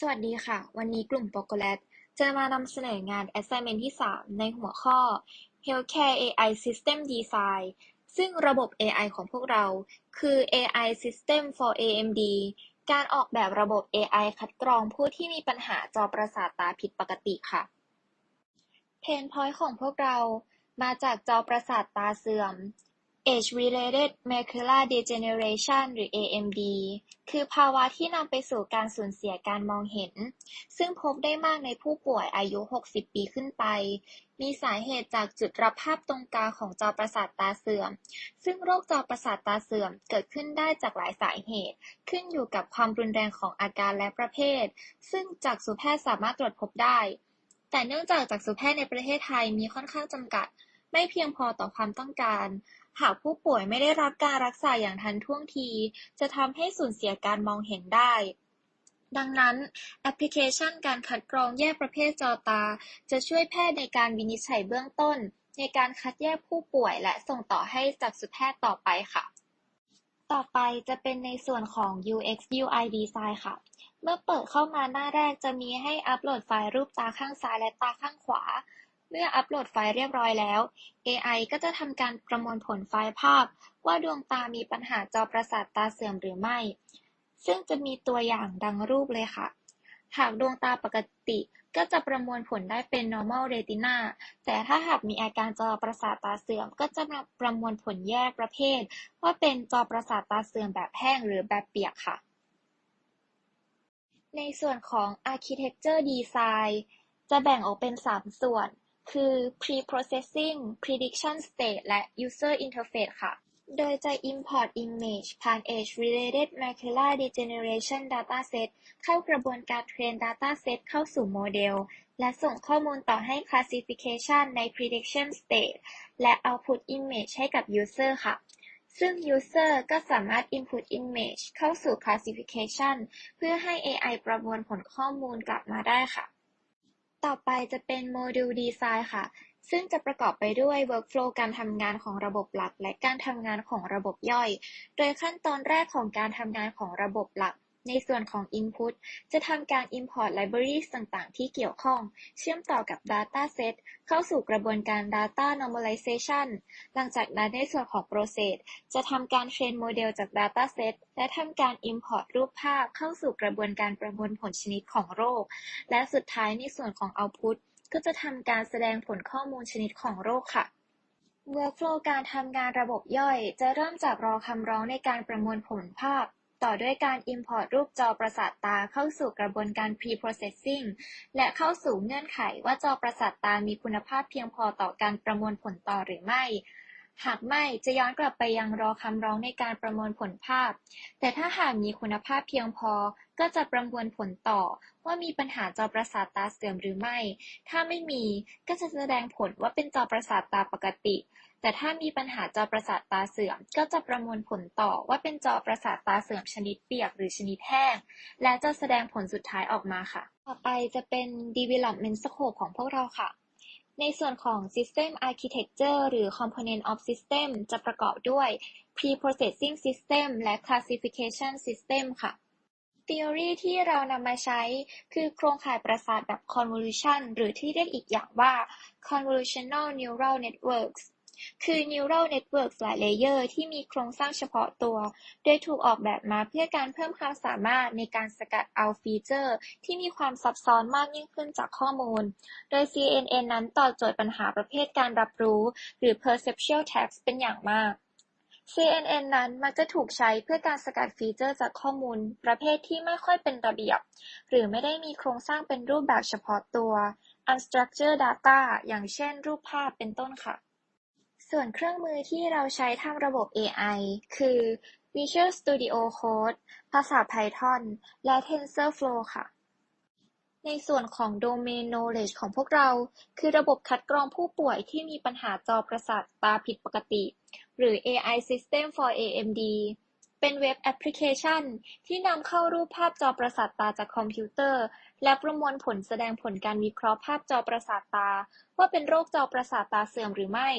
สวัสดีค่ะ วันนี้กลุ่ม p o c o l a t จะมานำเสนองาน Assignment ที่ 3 ในหัวข้อ Healthcare AI System Design ซึ่งระบบ AI ของพวกเรา คือ AI System for AMD การออกแบบระบบ AI คัดกรองผู้ที่มีปัญหาจอประสาทตาผิดปกติค่ะ Pain Point ของพวกเรามาจากจอประสาทตาเสื่อม Age-related macular degeneration หรือ AMD คือภาวะที่นำไปสู่การสูญเสียการมองเห็น ซึ่งพบได้มากในผู้ป่วยอายุ 60 ปีขึ้นไป มีสาเหตุจากจุดรับภาพตรงกลางของจอประสาทตาเสื่อม ซึ่งโรคจอประสาทตาเสื่อมเกิดขึ้นได้จากหลายสาเหตุ ขึ้นอยู่กับความรุนแรงของอาการและประเภท ซึ่งจักษุแพทย์สามารถตรวจพบได้ แต่เนื่องจากจักษุแพทย์ในประเทศไทยมีค่อนข้างจำกัด ไม่เพียงพอต่อความต้องการ หากผู้ป่วยไม่ได้รับการรักษาอย่างทันท่วงที จะทำให้สูญเสียการมองเห็นได้ ดังนั้น แอปพลิเคชันการคัดกรองแยกประเภทจอตา จะช่วยแพทย์ในการวินิจฉัยเบื้องต้น ในการคัดแยกผู้ป่วยและส่งต่อให้จักษุแพทย์ต่อไปค่ะ ต่อไปจะเป็นในส่วนของ UX UI Design ค่ะเมื่อเปิดเข้ามาหน้าแรกจะมีให้อัปโหลดไฟล์รูปตาข้างซ้ายและตาข้างขวา มื่ออัปโหลดไฟล์เรียบร้อยแล้ว AI ก็จะทำการประมวลผลไฟล์ภาพ ว่าดวงตามีปัญหาจอประสาทตาเสื่อมหรือไม่ ซึ่งจะมีตัวอย่างดังรูปเลยค่ะ หากดวงตาปกติก็จะประมวลผลได้เป็น normal retina แต่ถ้าหากมีอาการจอประสาทตาเสื่อม ก็จะประมวลผลแยกประเภท ว่าเป็นจอประสาทตาเสื่อมแบบแห้งหรือแบบเปียกค่ะ ในส่วนของ architecture design จะแบ่งออกเป็น 3 ส่วน คือ Pre-processing, Prediction State และ User Interface ค่ะ โดยจะ import image ผ่าน Age-related macular degeneration dataset เข้ากระบวนการเทรน dataset เข้าสู่โมเดล และส่งข้อมูลต่อให้ classification ใน prediction state และ output image ให้กับ user ค่ะซึ่ง user ก็สามารถ input image เข้าสู่ classification เพื่อให้ AI ประมวลผลข้อมูลกลับมาได้ค่ะ ต่อไปจะเป็นโมดูลดีไซน์ค่ะ ซึ่งจะประกอบไปด้วย Workflow การทำงานของระบบหลัก และการทำงานของระบบย่อย โดยขั้นตอนแรกของการทำงานของระบบหลัก ในส่วนของ Input จะทำการ Import Libraries ต่างๆ ที่เกี่ยวข้อง เชื่อมต่อกับ Dataset เข้าสู่กระบวนการ Data Normalization หลังจากนั้นในส่วนของ Process จะทำการเทรนโมเดลจาก Dataset และทำการ Import รูปภาพเข้าสู่กระบวนการประมวลผลชนิดของโรค และสุดท้ายในส่วนของ Output ก็จะทำการแสดงผลข้อมูลชนิดของโรคค่ะ Workflow การทำงานระบบย่อย จะเริ่มจากรอคำร้องในการประมวลผลภาพ ต่อด้วยการ Import รูปจอประสาทตาเข้าสู่กระบวนการ Pre-processing และเข้าสู่เงื่อนไขว่าจอประสาทตามีคุณภาพเพียงพอต่อการประมวลผลต่อหรือไม่ หากไม่จะย้อนกลับไปยังรอคำร้องในการประมวลผลภาพ แต่ถ้าหากมีคุณภาพเพียงพอ ก็จะประมวลผลต่อ ว่ามีปัญหาจอประสาทตาเสื่อมหรือไม่ ถ้าไม่มีก็จะแสดงผลว่าเป็นจอประสาทตาปกติ แต่ถ้ามีปัญหาจอประสาทตาเสื่อม ก็จะประมวลผลต่อว่าเป็นจอประสาทตาเสื่อมชนิดเปียกหรือชนิดแห้ง และจะแสดงผลสุดท้ายออกมาค่ะ ต่อไปจะเป็น development scope ของพวกเราค่ะ ในส่วนของ system architecture หรือ component of system จะประกอบด้วย pre-processing system และ classification system ค่ะ theory ที่เรานำมาใช้คือโครงข่ายประสาทแบบ convolution หรือที่เรียกอีกอย่างว่า convolutional neural networks คือ Neural Networks หลายเลเยอร์ที่มีโครงสร้างเฉพาะตัว โดยถูกออกแบบมาเพื่อการเพิ่มความสามารถในการสกัดเอาฟีเจอร์ ที่มีความซับซ้อนมากยิ่งขึ้นจากข้อมูล โดย CNN นั้นตอบโจทย์ปัญหาประเภทการรับรู้ หรือ perceptual task เป็นอย่างมาก CNN นั้นมักจะถูกใช้เพื่อการสกัดฟีเจอร์จากข้อมูล ประเภทที่ไม่ค่อยเป็นระเบียบ หรือไม่ได้มีโครงสร้างเป็นรูปแบบเฉพาะตัว unstructured data อย่างเช่นรูปภาพเป็นต้นค่ะ ส่วนเครื่องมือที่เราใช้ทำระบบ AI คือ Visual Studio Code ภาษา Python และ TensorFlow ค่ะ ในส่วนของ Domain Knowledge ของพวกเรา คือระบบคัดกรองผู้ป่วยที่มีปัญหาจอประสาทตาผิดปกติ หรือ AI System for AMD เป็นเว็บแอปพลิเคชัน ที่นำเข้ารูปภาพจอประสาทตาจากคอมพิวเตอร์ และประมวลผลแสดงผลการวิเคราะห์ภาพจอประสาทตา ว่าเป็นโรคจอประสาทตาเสื่อมหรือไม่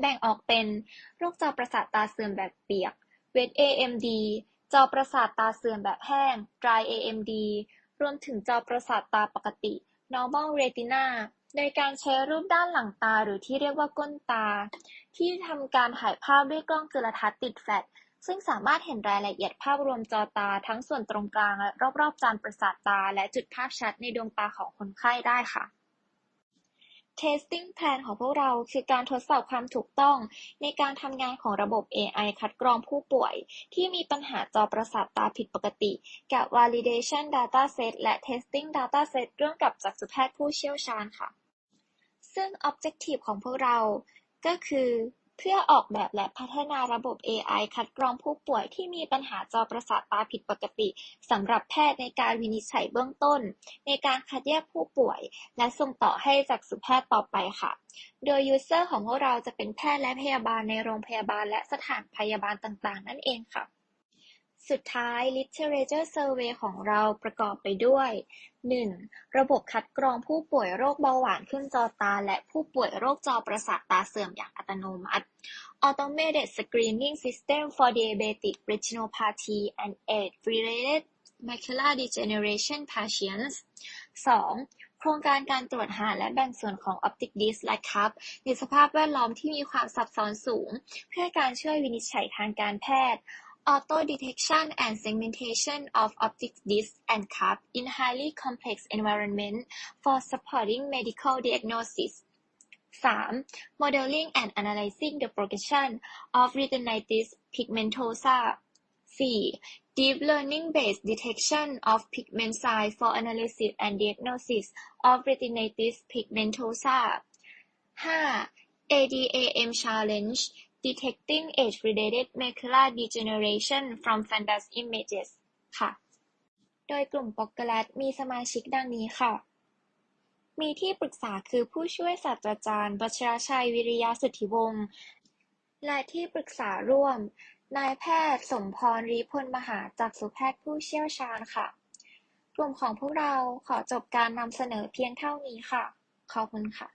แบ่งออกเป็นโรคจอประสาทตาเสื่อมแบบเปียก Wet AMD จอประสาทตาเสื่อมแบบแห้ง Dry AMD รวมถึงจอประสาทตาปกติ normal retina โดยการใช้รูปด้านหลังตาหรือที่เรียกว่าก้นตา ที่ทำการถ่ายภาพด้วยกล้องจุลทรรศน์ติดแฟลชซึ่งสามารถเห็นรายละเอียดภาพรวมจอตาทั้งส่วนตรงกลางและรอบๆจานประสาทตา และจุดภาพชัดในดวงตาของคนไข้ได้ค่ะ Testing Plan ของพวกเราคือการทดสอบความถูกต้อง ในการทำงานของระบบ AI คัดกรองผู้ป่วย ที่มีปัญหาจอประสาทตาผิดปกติ กับ Validation Dataset และ Testing Dataset ร่วมกับจักษุแพทย์ผู้เชี่ยวชาญค่ะ ซึ่ง Objective ของพวกเราก็คือ เพื่อออกแบบและพัฒนาระบบ AI คัดกรองผู้ป่วยที่มีปัญหาจอประสาทตาผิดปกติสำหรับแพทย์ในการวินิจฉัยเบื้องต้น ในการคัดแยกผู้ป่วย และส่งต่อให้จักษุแพทย์ต่อไปค่ะ โดยยูเซอร์ของพวกเราจะเป็นแพทย์และพยาบาลในโรงพยาบาลและสถานพยาบาลต่างๆ นั่นเองค่ะ สุดท้าย Literature Survey ของเราประกอบไปด้วย 1. ระบบคัดกรองผู้ป่วยโรคเบาหวานขึ้นจอตา และผู้ป่วยโรคจอประสาทตาเสื่อมอย่างอัตโนมัติ Automated Screening System for Diabetic Retinopathy and Age-related Macular Degeneration Patients 2. โครงการการตรวจหาและแบ่งส่วนของ Optic Disc และ Cup ในสภาพแวดล้อมที่มีความซับซ้อนสูง เพื่อการช่วยวินิจฉัยทางการแพทย์ Auto Detection and Segmentation of optic discs and cup in highly complex environment for supporting medical diagnosis. 3. Modeling and analyzing the progression of retinitis pigmentosa. 4. Deep learning-based detection of pigment signs for analysis and diagnosis of retinitis pigmentosa. 5. ADAM Challenge Detecting Age-related Macular Degeneration from Fundus Images ค่ะ โดยกลุ่ม POCLAD มีสมาชิกดังนี้ค่ะ มีที่ปรึกษาคือผู้ช่วยศาสตราจารย์วชรชัยวิริยะสุทธิวงศ์และที่ปรึกษาร่วม นายแพทย์สมพรรีพลมหาจักษุแพทย์ผู้เชี่ยวชาญค่ะ กลุ่มของพวกเราขอจบการนำเสนอเพียงเท่านี้ค่ะ ขอบคุณค่ะ